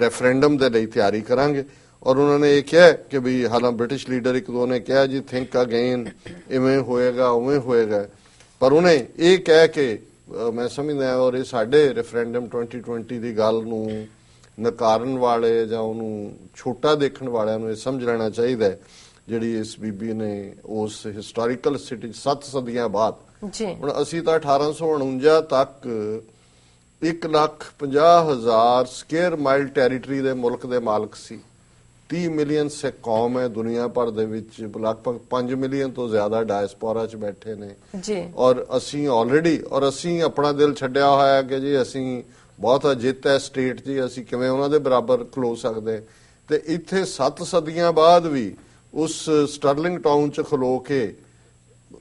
ਰੈਫਰੈਂਡਮ ਦੇ ਲਈ ਤਿਆਰੀ ਕਰਾਂਗੇ। ਔਰ ਉਹਨਾਂ ਨੇ ਇਹ ਕਿਹਾ ਕਿ ਵੀ ਹਾਲਾਂ ਬ੍ਰਿਟਿਸ਼ ਲੀਡਰ ਇੱਕ ਦੋ ਨੇ ਕਿਹਾ ਜੀ ਥਿੰਕ ਅਗੇਨ ਇਵੇਂ ਹੋਏਗਾ ਉਵੇਂ ਹੋਏਗਾ। ਪਰ ਉਹਨੇ ਇਹ ਕਹਿ ਕੇ ਮੈਂ ਸਮਝਦਾ ਔਰ ਇਹ ਸਾਡੇ ਰੈਫਰੈਂਡਮ 2020 ਦੀ ਗੱਲ ਨੂੰ ਨਕਾਰਨ ਵਾਲੇ ਜਾਂ ਉਹਨੂੰ ਛੋਟਾ ਦੇਖਣ ਵਾਲਿਆਂ ਨੂੰ ਇਹ ਸਮਝ ਲੈਣਾ ਚਾਹੀਦਾ ਜਿਹੜੀ ਇਸ ਬੀਬੀ ਨੇ ਉਸ ਹਿਸਟੋਰੀਕਲ ਸਿਟੀ 7 ਸਦੀਆਂ ਬਾਅਦ। ਜੀ। ਹੁਣ ਅਸੀਂ ਤਾਂ 1849 ਤੱਕ 1 ਲੱਖ 50 ਹਜ਼ਾਰ ਸਕੁਅਰ ਮਾਈਲ ਟੈਰੀਟਰੀ ਦੇ ਮੁਲਕ ਦੇ ਮਾਲਕ ਸੀ। 30 ਮਿਲੀਅਨ ਸੇ ਕੌਮ ਹੈ ਦੁਨੀਆ ਭਰ ਦੇ ਵਿੱਚ ਲਗਭਗ 5 ਮਿਲੀਅਨ ਤੋਂ ਜ਼ਿਆਦਾ ਡਾਇਸਪੋਰਾ 'ਚ ਬੈਠੇ ਨੇ। ਜੀ। ਔਰ ਅਸੀਂ ਆਲਰੇਡੀ ਔਰ ਅਸੀਂ ਆਪਣਾ ਦਿਲ ਛੱਡਿਆ ਹੋਇਆ ਹੈ ਕਿ ਜੀ ਅਸੀਂ ਬਹੁਤ ਅਜਿੱਤ ਹੈ ਸਟੇਟ ਜੀ ਅਸੀਂ ਕਿਵੇਂ ਉਹਨਾਂ ਦੇ ਬਰਾਬਰ ਖਲੋ ਸਕਦੇ। ਤੇ ਇੱਥੇ 7 ਸਦੀਆਂ ਬਾਅਦ ਵੀ ਉਸ ਸਟਰਲਿੰਗ ਟਾਊਨ 'ਚ ਖਲੋ ਕੇ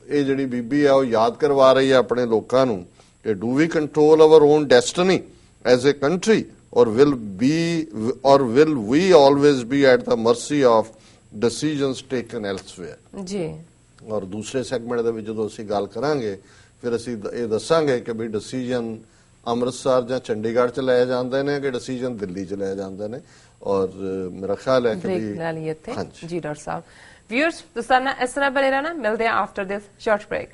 ਇਹ ਜਿਹੜੀ ਬੀਬੀ ਆ ਉਹ ਯਾਦ ਕਰਵਾ ਰਹੀ ਹੈ ਆਪਣੇ ਲੋਕਾਂ ਨੂੰ ਕਿ do we control our own destiny as a country or will be or will we always be at the mercy of decisions taken elsewhere ਜੀ। ਔਰ ਦੂਸਰੇ ਸੈਗਮੈਂਟ ਦੇ ਵਿੱਚ ਜਦੋਂ ਅਸੀਂ ਗੱਲ ਕਰਾਂਗੇ ਫਿਰ ਅਸੀਂ ਇਹ ਦੱਸਾਂਗੇ ਕਿ ਵੀ ਡਿਸੀਜਨ ਅੰਮ੍ਰਿਤਸਰ ਜਾਂ ਚੰਡੀਗੜ੍ਹ ਚ ਲਏ ਜਾਂਦੇ ਨੇ ਕਿ ਡਿਸੀਜਨ ਦਿੱਲੀ ਚ ਲਏ ਜਾਂਦੇ ਨੇ? ਔਰ ਮੇਰਾ ਖਿਆਲ ਹੈ ਕਿ ਬ੍ਰੇਕ ਵੀ ਲੈ ਲਈ ਇੱਥੇ। ਹਾਂਜੀ। ਜੀ ਡਾਕਟਰ ਸਾਹਿਬ। ਵਿਊਅਰਸ ਤੁਸੀਂ ਇਸ ਤਰ੍ਹਾਂ ਬਣੇ ਰਹਿਣਾ। ਮਿਲਦੇ ਆ ਆਫਟਰ ਦਿਸ ਸ਼ਾਰਟ ਬ੍ਰੇਕ